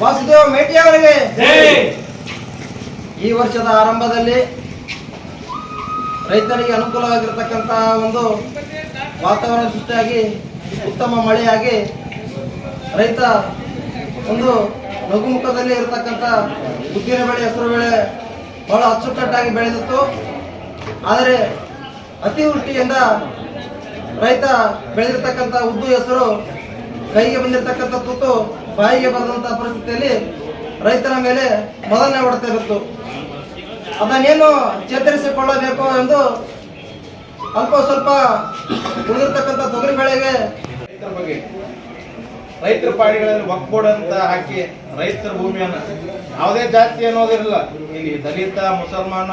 ವಾಸುದೇವ ಮೇಟಿ ಅವರಿಗೆ. ಈ ವರ್ಷದ ಆರಂಭದಲ್ಲಿ ರೈತರಿಗೆ ಅನುಕೂಲವಾಗಿರ್ತಕ್ಕಂಥ ಒಂದು ವಾತಾವರಣ ಸೃಷ್ಟಿಯಾಗಿ ಉತ್ತಮ ಮಳೆಯಾಗಿ ರೈತ ಒಂದು ನಗುಮುಖದಲ್ಲಿ ಇರತಕ್ಕಂಥ ಉದ್ದಿನ ಬೆಳೆ ಹೆಸರು ಬೆಳೆ ಬಹಳ ಅಚ್ಚುಕಟ್ಟಾಗಿ ಬೆಳೆದಿತ್ತು. ಆದರೆ ಅತಿವೃಷ್ಟಿಯಿಂದ ರೈತ ಬೆಳೆದಿರ್ತಕ್ಕಂಥ ಉದ್ದು ಹೆಸರು ಕೈಗೆ ಬಂದಿರತಕ್ಕಂಥ ತುತ್ತು ಬಾಯಿಗೆ ಬರೆದಂತಹ ಪರಿಸ್ಥಿತಿಯಲ್ಲಿ ರೈತರ ಮೇಲೆ ಮೊದಲನೇ ಹೊಡೆತ ಇರುತ್ತು. ಅದನ್ನೇನು ಚೇತರಿಸಿಕೊಳ್ಳಬೇಕು ಎಂದು ಅಲ್ಪ ಸ್ವಲ್ಪ ಉಳಿದಿರ್ತಕ್ಕಂಥ ತೊಗರಿ ಬೆಳೆಗೆ ರೈತರ ಬಗ್ಗೆ ರೈತರ ಪಾಡಿಗಳಲ್ಲಿ ಒಕ್ಬೋರ್ಡ್ ಅಂತ ಹಾಕಿ ರೈತರ ಭೂಮಿಯನ್ನು ಯಾವುದೇ ಜಾತಿ ಅನ್ನೋದಿರಲ್ಲ. ಇಲ್ಲಿ ದಲಿತ, ಮುಸಲ್ಮಾನ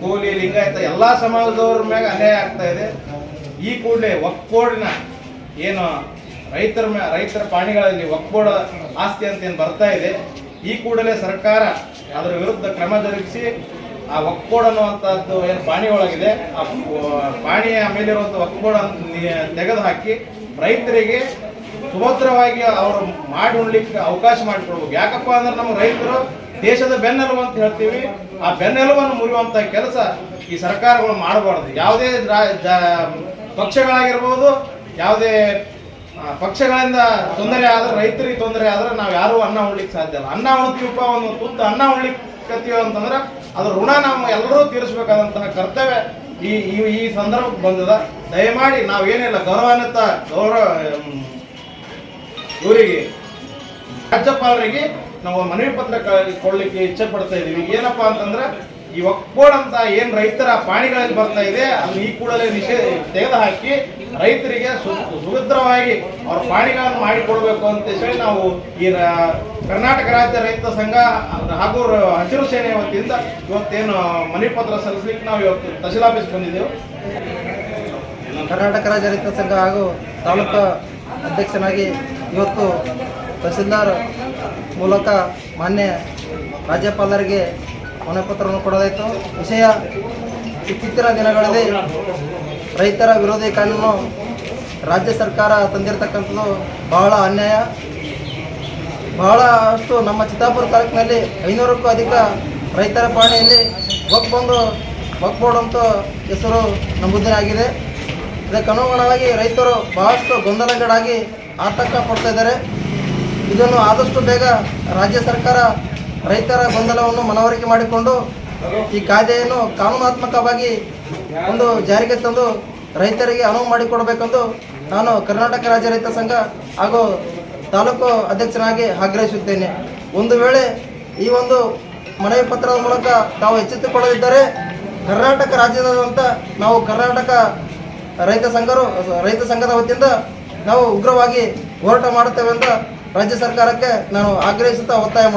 ಕೂಲಿ ಲಿಂಗಾಯತ ಎಲ್ಲಾ ಸಮಾಜದವ್ರ ಮ್ಯಾಗ ಅನ್ಯಾಯ ಆಗ್ತಾ ಇದೆ. ಈ ಕೂಡಲೇ ಒಕ್ಬೋರ್ಡ್ನ ಏನು ರೈತರ ರೈತರ ಪಾಣಿಗಳಲ್ಲಿ ಒಕ್ಕೋಡ ಆಸ್ತಿ ಅಂತ ಏನು ಬರ್ತಾ ಇದೆ, ಈ ಕೂಡಲೇ ಸರ್ಕಾರ ಅದರ ವಿರುದ್ಧ ಕ್ರಮ ಜರುಗಿಸಿ ಆ ಒಕ್ಕೋಡ ಅನ್ನುವಂಥದ್ದು ಏನು ಪಾಣಿ ಒಳಗಿದೆ ಆ ಪಾಣಿಯ ಮೇಲಿರುವಂಥ ಒಕ್ಕೋಡ ತೆಗೆದು ಹಾಕಿ ರೈತರಿಗೆ ಸುಭದ್ರವಾಗಿ ಅವರು ಮಾಡಿ ಉಣ್ಲಿಕ್ಕೆ ಅವಕಾಶ ಮಾಡಿಕೊಡ್ಬೇಕು. ಯಾಕಪ್ಪ ಅಂದ್ರೆ ನಮ್ಮ ರೈತರು ದೇಶದ ಬೆನ್ನೆಲುಬು ಅಂತ ಹೇಳ್ತೀವಿ. ಆ ಬೆನ್ನೆಲುಬನ್ನು ಮುರಿಯುವಂತ ಕೆಲಸ ಈ ಸರ್ಕಾರಗಳು ಮಾಡಬಾರ್ದು. ಯಾವುದೇ ಪಕ್ಷಗಳಾಗಿರ್ಬೋದು, ಯಾವುದೇ ಪಕ್ಷಗಳಿಂದ ತೊಂದರೆ ಆದ್ರೆ, ರೈತರಿಗೆ ತೊಂದರೆ ಆದ್ರೆ ನಾವು ಯಾರು ಅನ್ನ ಉಣ್ಲಿಕ್ಕೆ ಸಾಧ್ಯ ಇಲ್ಲ. ಅನ್ನ ಉಣ್ತೀವಪ್ಪ ಒಂದು ತುತ್ತು ಅನ್ನ ಉಣ್ಲಿಕ್ಕೆ ಅಂತಂದ್ರೆ ಅದ್ರ ಋಣ ನಾವು ಎಲ್ಲರೂ ತೀರಿಸಬೇಕಾದಂತಹ ಕರ್ತವ್ಯ ಈ, ಈ- ಸಂದರ್ಭಕ್ಕೆ ಬಂದದ. ದಯಮಾಡಿ ನಾವೇನಿಲ್ಲ ಗೌರವಾನ್ವಿತ ಗೌರವ ಇವರಿಗೆ, ರಾಜ್ಯಪಾಲರಿಗೆ ನಾವು ಮನವಿ ಪತ್ರ ಕೊಡ್ಲಿಕ್ಕೆ ಇಚ್ಛೆ ಪಡ್ತಾ ಇದೀವಿ. ಏನಪ್ಪಾ ಅಂತಂದ್ರೆ ಈ ಒಕ್ಕೋಡ್ ಅಂತ ಏನ್ ರೈತರ ಪಾಣಿಗಳಲ್ಲಿ ಬರ್ತಾ ಇದೆ, ಅದನ್ನ ಈ ಕೂಡಲೇ ನಿಷೇಧ ತೆಗೆದು ಹಾಕಿ ರೈತರಿಗೆ ಸುಭದ್ರವಾಗಿ ಅವ್ರ ಪಾಣಿಗಳನ್ನು ಮಾಡಿಕೊಡ್ಬೇಕು ಅಂತ ಹೇಳಿ ನಾವು ಈ ಕರ್ನಾಟಕ ರಾಜ್ಯ ರೈತ ಸಂಘ ಹಾಗೂ ಹಸಿರು ಸೇನೆ ವತಿಯಿಂದ ಇವತ್ತೇನು ಮನೆ ಪತ್ರ ಸಲ್ಲಿಸ್ಲಿಕ್ಕೆ ನಾವು ಇವತ್ತು ತಹಸೀಲ್ ಆಫೀಸ್ ಬಂದಿದ್ದೇವೆ. ಕರ್ನಾಟಕ ರಾಜ್ಯ ರೈತ ಸಂಘ ಹಾಗೂ ತಾಲೂಕು ಅಧ್ಯಕ್ಷನಾಗಿ ಇವತ್ತು ತಹಸೀಲ್ದಾರ್ ಮೂಲಕ ಮಾನ್ಯ ರಾಜ್ಯಪಾಲರಿಗೆ ಮನವಿ ಪತ್ರವನ್ನು ಕೊಡಲಾಯಿತು. ವಿಷಯ ಇತ್ತೀಚಿನ ದಿನಗಳಲ್ಲಿ ರೈತರ ವಿರೋಧಿ ಕಾನೂನು ರಾಜ್ಯ ಸರ್ಕಾರ ತಂದಿರತಕ್ಕಂಥದ್ದು ಬಹಳ ಅನ್ಯಾಯ. ಬಹಳಷ್ಟು ನಮ್ಮ ಚಿತ್ತಾಪುರ ತಾಲೂಕಿನಲ್ಲಿ ಐನೂರಕ್ಕೂ ಅಧಿಕ ರೈತರ ಪಾಣಿಯಲ್ಲಿ ವಕ್ ಬಂದು ಅಂತ ಹೆಸರು ನಮೂದನೆಯಾಗಿದೆ ಇದಕ್ಕೆ ಅನುಗುಣವಾಗಿ ರೈತರು ಬಹಳಷ್ಟು ಗೊಂದಲಗಳಾಗಿ ಆತಂಕ ಪಡ್ತಾ ಇದ್ದಾರೆ. ಇದನ್ನು ಆದಷ್ಟು ಬೇಗ ರಾಜ್ಯ ಸರ್ಕಾರ ರೈತರ ಗೊಂದಲವನ್ನು ಮನವರಿಕೆ ಮಾಡಿಕೊಂಡು ಈ ಕಾಯ್ದೆಯನ್ನು ಕಾನೂನಾತ್ಮಕವಾಗಿ ಒಂದು ಜಾರಿಗೆ ತಂದು ರೈತರಿಗೆ ಅನುವು ಮಾಡಿಕೊಡಬೇಕೆಂದು ನಾನು ಕರ್ನಾಟಕ ರಾಜ್ಯ ರೈತ ಸಂಘ ಹಾಗೂ ತಾಲೂಕು ಅಧ್ಯಕ್ಷನಾಗಿ ಆಗ್ರಹಿಸುತ್ತೇನೆ. ಒಂದು ವೇಳೆ ಈ ಒಂದು ಮನವಿ ಪತ್ರದ ಮೂಲಕ ತಾವು ಎಚ್ಚೆತ್ತುಕೊಳ್ಳದಿದ್ದರೆ ಕರ್ನಾಟಕ ರಾಜ್ಯದಾದ್ಯಂತ ನಾವು ಕರ್ನಾಟಕ ರೈತ ಸಂಘರು, ರೈತ ಸಂಘದ ವತಿಯಿಂದ ನಾವು ಉಗ್ರವಾಗಿ ಹೋರಾಟ ಮಾಡುತ್ತೇವೆ ಅಂತ ರಾಜ್ಯ ಸರ್ಕಾರಕ್ಕೆ ನಾನು ಆಗ್ರಹಿಸುತ್ತಾ ಒತ್ತಾಯ ಮಾಡುತ್ತೇನೆ.